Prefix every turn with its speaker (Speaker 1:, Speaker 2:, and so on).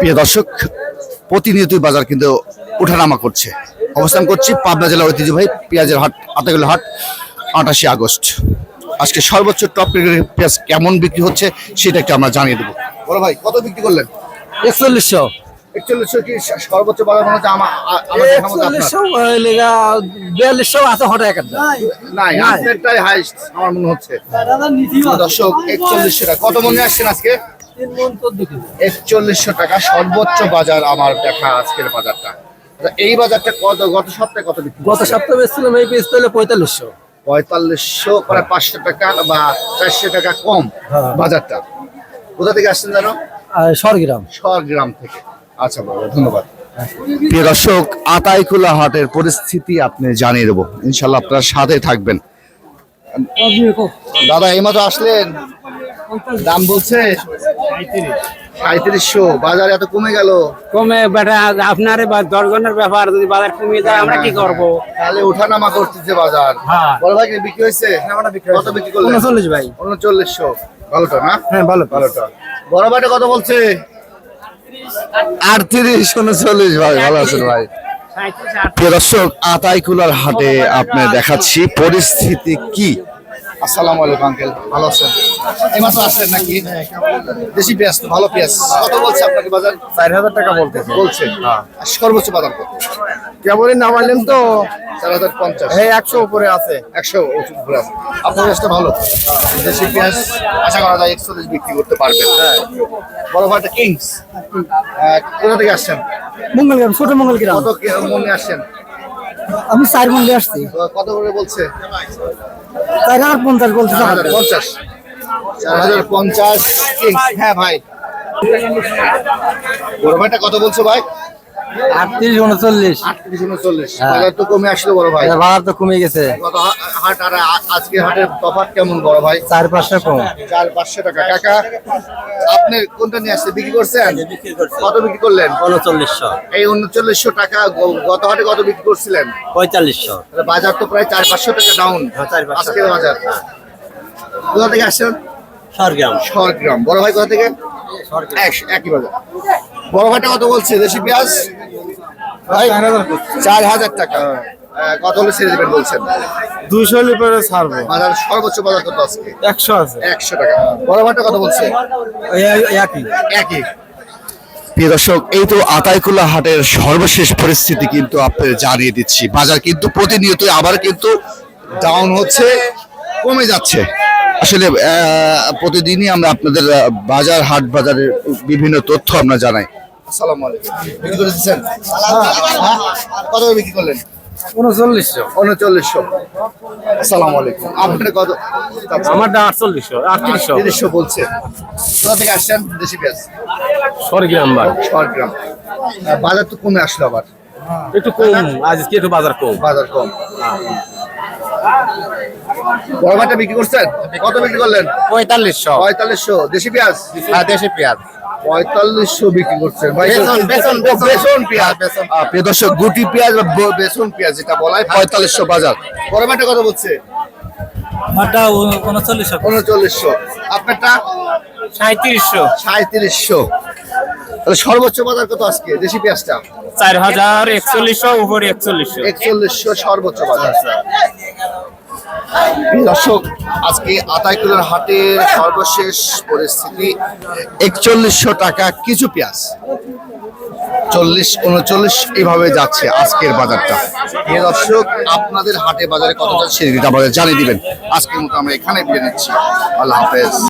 Speaker 1: প্রিয় দর্শক, প্রতিনিয়তই বাজার কিন্তু ওঠানামা করছে। অবস্থান করছি পাবনা জেলার ঐতিহ্যবাহী পেঁয়াজের হাট আতাগুলো হাট, আটাশি আগস্ট। আজকে সর্বোচ্চ টপ পেঁয়াজ কেমন বিক্রি হচ্ছে সেটা একটু আমরা জানিয়ে দেবো। বলো ভাই, কত বিক্রি করলেন?
Speaker 2: একচল্লিশশো।
Speaker 1: একচল্লিশশো কি সর্বোচ্চ বাজার মনে হচ্ছে আমার
Speaker 2: বিয়াল্লিশশো আছে হঠাৎ একটা
Speaker 1: নাই। আপনারটাই হাইস্ট আমার মনে হচ্ছে। দর্শক একচল্লিশশো টাকা। কত মনে আসছেন আজকে? একচল্লিশশো টাকা সর্বোচ্চ বাজার আমার দেখা আজকের বাজারটা। আচ্ছা, এই বাজারটা কত গত সপ্তাহে কত বিক্রি
Speaker 2: গত সপ্তাহে বেচছিলাম এই পেজ পেলে পঁয়তাল্লিশশো।
Speaker 1: পঁয়তাল্লিশশো প্রায় পাঁচশো টাকা বা চারশো টাকা কম
Speaker 2: হ্যাঁ।
Speaker 1: বাজারটা। কোথা থেকে আসছেন জানো?
Speaker 2: আর সরগ্রাম।
Speaker 1: গ্রাম থেকে। আচ্ছা বাবা ধন্যবাদ। প্রিয় দর্শক আতাইকুলা হাটের পরিস্থিতি আপনি জানিয়ে দেবো। ইনশাল্লাহ আপনার সাথে থাকবেন। দাদা এইমাত্র আসলেন? দাম বলছে সাঁত্রিশশো বাজার এত কমে গেল?
Speaker 3: কমে বেটা আপনার দশজনের ব্যাপার যদি বাজার কমিয়ে যায় আমরা কি করব?
Speaker 1: তাহলে ওঠানামা করতেছে বাজার।
Speaker 3: হ্যাঁ।
Speaker 1: বড় ভাই বিক্রি হয়েছে। কত বিক্রি করলেন?
Speaker 2: উনচল্লিশ ভাই।
Speaker 1: উনচল্লিশশো। ভালোটা না?
Speaker 2: হ্যাঁ ভালো।
Speaker 1: ভালোটা। বড় ভাইটা কত বলছে? আটত্রিশ উনচল্লিশ ভাই ভালো আছেন ভাই? দর্শক আতাইকুলার হাটে আপনি দেখাচ্ছি পরিস্থিতি কি? আসসালামু আলাইকুম আঙ্কেল। ভালো আছেন? এই মাত্র আসলেন নাকি? দেশি পেঁয়াজ ভালো পেঁয়াজ। কত বলছে আপনাকে বাজার?
Speaker 2: চার হাজার টাকা বলতে
Speaker 1: বলছে। আর সর্বোচ্চ বাজার কত?
Speaker 2: কেবলই নামাইলেন তো?
Speaker 1: চার হাজার পঞ্চাশ।
Speaker 2: এই একশো উপরে আছে।
Speaker 1: একশো ওষুধ ঘুরে আছে। আপনার পেঁয়াজটা ভালো দেশি পেঁয়াজ আশা করা যায় একচল্লিশ বিক্রি করতে পারবেন। হ্যাঁ। বড় ভাইটা কিংস। কোথা থেকে আসছেন?
Speaker 2: মঙ্গল গ্রাম ছোট মঙ্গল গ্রাম
Speaker 1: কত মনে আসছেন?
Speaker 2: আমি চার মন্দির আসছি।
Speaker 1: কত করে বলছে?
Speaker 2: চার হাজার পঞ্চাশ বলতে
Speaker 1: চার হাজার। পঞ্চাশ। চার হাজার পঞ্চাশ কিংস। হ্যাঁ ভাই। বড় ভাইটা কত বলছো ভাই?
Speaker 2: আটত্রিশ উনচল্লিশ।
Speaker 1: আটত্রিশ উনচল্লিশ। বাজার তো কমে আসলো বড় ভাই।
Speaker 2: ভাড়া তো কমে গেছে।
Speaker 1: কত হাট আর আ- আজকের হাটের তফাৎ কেমন বড় ভাই?
Speaker 2: চার পাঁচশো কম।
Speaker 1: চার পাঁচশো টাকা। কাকা আপনি কোনটা নিয়ে আসছে বিক্রি করছেন? কত বিক্রি করলেন?
Speaker 3: উনচল্লিশশো।
Speaker 1: এই উনচল্লিশশো টাকা গত হাটে কত বিক্রি করছিলেন?
Speaker 3: পঁয়তাল্লিশশো।
Speaker 1: তাহলে বাজার তো প্রায় চার পাঁচশো টাকা ডাউন আজকের বাজার। কোথা থেকে আসছেন?
Speaker 3: সরগ্রাম।
Speaker 1: সরগ্রাম। বড় ভাই কোথা থেকে? এক- একই বাজার। বড় ভাইটা কত বলছে? দেশি পেঁয়াজ? চার হাজার টাকা। আহ, কত হলে ছেড়ে দেবেন বলছেন?
Speaker 2: দুইশো লিটারে ছাড়বো।
Speaker 1: বাজার সর্বোচ্চ বাজার কত আজকে?
Speaker 2: একশো আছে।
Speaker 1: একশো টাকা। বড় ভাইটা কত বলছে?
Speaker 2: একই।
Speaker 1: একই। প্রিয় দর্শক এই তো আতাইকুলা হাটের সর্বশেষ পরিস্থিতি কিন্তু আপনাদের জানিয়ে দিচ্ছি। বাজার কিন্তু প্রতিনিয়ত আবার কিন্তু ডাউন হচ্ছে কমে যাচ্ছে। আসলে প্রতিদিনই আমরা আপনাদের বাজার হাট বাজারের বিভিন্ন তথ্য আমরা জানাই। আসসালামু আলাইকুম। বিক্রি করে দিচ্ছেন হ্যাঁ? কত বিক্রি করলেন?
Speaker 2: উনচল্লিশশো।
Speaker 1: উনচল্লিশশো। আসসালামু আলাইকুম। আপনার কত?
Speaker 3: আমারটা আটচল্লিশশো আটত্রিশশো।
Speaker 1: তিরিশশো বলছে। কোথা থেকে আসছেন? দেশি পেঁয়াজ?
Speaker 3: সরগ্রাম ভাই
Speaker 1: বাজার তো কমে আসলো আবার।
Speaker 3: একটু কম আজকে একটু বাজার কম।
Speaker 1: বাজার কম। বড় বিক্রি করছেন? কত বিক্রি করলেন?
Speaker 3: পঁয়তাল্লিশশো।
Speaker 1: পঁয়তাল্লিশশো। দেশি পেঁয়াজ?
Speaker 3: দেশি পেঁয়াজ।
Speaker 1: পঁয়তাল্লিশশো বিক্রি করছেন।
Speaker 3: বেসন,
Speaker 1: পেঁয়াজ প্রিয় দর্শক গুটি পেঁয়াজ বেসন পেঁয়াজ যেটা বলা হয় পঁয়তাল্লিশশো বাজার। কত বলছে।
Speaker 2: আমারটা উনচল্লিশশো।
Speaker 1: উনচল্লিশশো। আপনারটা?
Speaker 3: সাঁত্রিশশো
Speaker 1: সাঁত্রিশশো তাহলে সর্বোচ্চ বাজার কত আজকে দেশি পেঁয়াজটা?
Speaker 3: চার হাজার একচল্লিশশো উপরে একচল্লিশশো।
Speaker 1: একচল্লিশশো সর্বোচ্চ বাজার। দর্শক, আজকে আতাইকুলের হাটের সর্বশেষ পরিস্থিতি, একচল্লিশশো টাকা কিছু পেঁয়াজ। চল্লিশ, উনচল্লিশ এভাবে যাচ্ছে আজকের বাজারটা। এ দর্শক, আপনাদের হাটে বাজারে কত যাচ্ছে সেটা আমাদের জানিয়ে দিবেন। আজকের মতো আমরা এখানে বিয়ে নিচ্ছি। আল্লাহ হাফেজ।